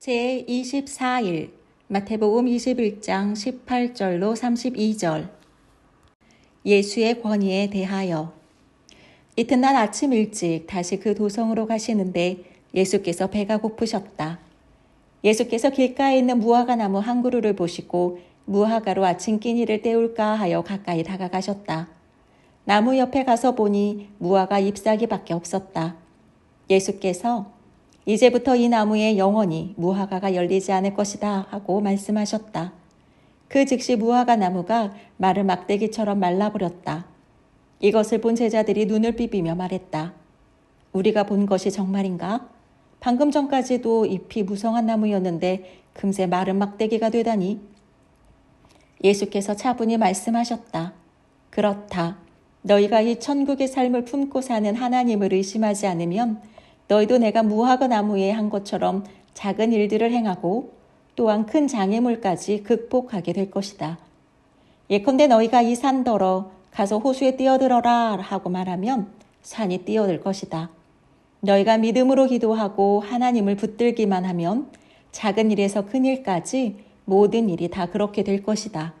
제24일 마태복음 21장 18절로 32절 예수의 권위에 대하여 이튿날 아침 일찍 다시 그 도성으로 가시는데 예수께서 배가 고프셨다. 예수께서 길가에 있는 무화과 나무 한 그루를 보시고 무화과로 아침 끼니를 때울까 하여 가까이 다가가셨다. 나무 옆에 가서 보니 무화과 잎사귀밖에 없었다. 예수께서 이제부터 이 나무에 영원히 무화과가 열리지 않을 것이다 하고 말씀하셨다. 그 즉시 무화과 나무가 마른 막대기처럼 말라버렸다. 이것을 본 제자들이 눈을 삐비며 말했다. 우리가 본 것이 정말인가? 방금 전까지도 잎이 무성한 나무였는데 금세 마른 막대기가 되다니. 예수께서 차분히 말씀하셨다. 그렇다. 너희가 이 천국의 삶을 품고 사는 하나님을 의심하지 않으면 너희도 내가 무화과 나무에 한 것처럼 작은 일들을 행하고 또한 큰 장애물까지 극복하게 될 것이다. 예컨대 너희가 이 산더러 가서 호수에 뛰어들어라 하고 말하면 산이 뛰어들 것이다. 너희가 믿음으로 기도하고 하나님을 붙들기만 하면 작은 일에서 큰 일까지 모든 일이 다 그렇게 될 것이다.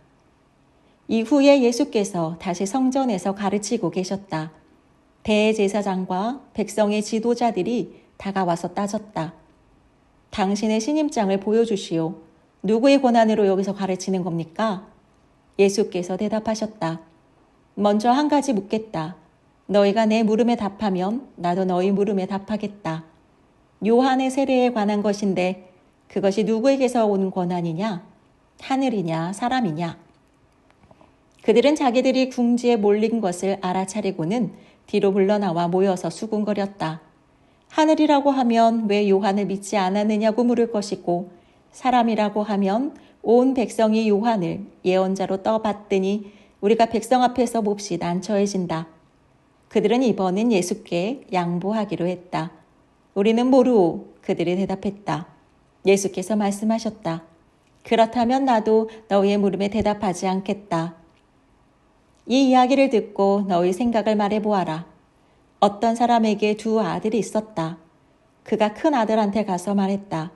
이후에 예수께서 다시 성전에서 가르치고 계셨다. 대제사장과 백성의 지도자들이 다가와서 따졌다. 당신의 신임장을 보여주시오. 누구의 권한으로 여기서 가르치는 겁니까? 예수께서 대답하셨다. 먼저 한 가지 묻겠다. 너희가 내 물음에 답하면 나도 너희 물음에 답하겠다. 요한의 세례에 관한 것인데 그것이 누구에게서 온 권한이냐? 하늘이냐? 사람이냐? 그들은 자기들이 궁지에 몰린 것을 알아차리고는 뒤로 물러나와 모여서 수군거렸다. 하늘이라고 하면 왜 요한을 믿지 않았느냐고 물을 것이고 사람이라고 하면 온 백성이 요한을 예언자로 떠받더니 우리가 백성 앞에서 몹시 난처해진다. 그들은 이번엔 예수께 양보하기로 했다. 우리는 모르오. 그들이 대답했다. 예수께서 말씀하셨다. 그렇다면 나도 너희의 물음에 대답하지 않겠다. 이 이야기를 듣고 너희 생각을 말해보아라. 어떤 사람에게 두 아들이 있었다. 그가 큰 아들한테 가서 말했다.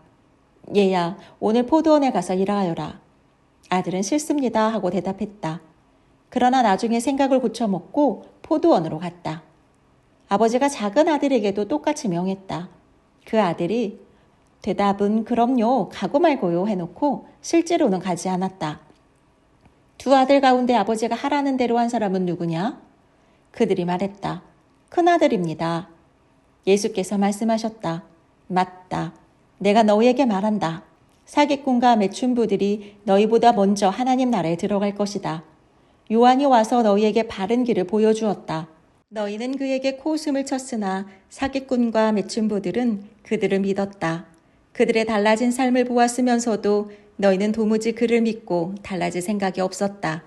얘야, 오늘 포도원에 가서 일하여라. 아들은 싫습니다 하고 대답했다. 그러나 나중에 생각을 고쳐먹고 포도원으로 갔다. 아버지가 작은 아들에게도 똑같이 명했다. 그 아들이 대답은 그럼요, 가고 말고요 해놓고 실제로는 가지 않았다. 두 아들 가운데 아버지가 하라는 대로 한 사람은 누구냐? 그들이 말했다. 큰아들입니다. 예수께서 말씀하셨다. 맞다. 내가 너희에게 말한다. 사기꾼과 매춘부들이 너희보다 먼저 하나님 나라에 들어갈 것이다. 요한이 와서 너희에게 바른 길을 보여주었다. 너희는 그에게 코웃음을 쳤으나 사기꾼과 매춘부들은 그들을 믿었다. 그들의 달라진 삶을 보았으면서도 너희는 도무지 그를 믿고 달라질 생각이 없었다.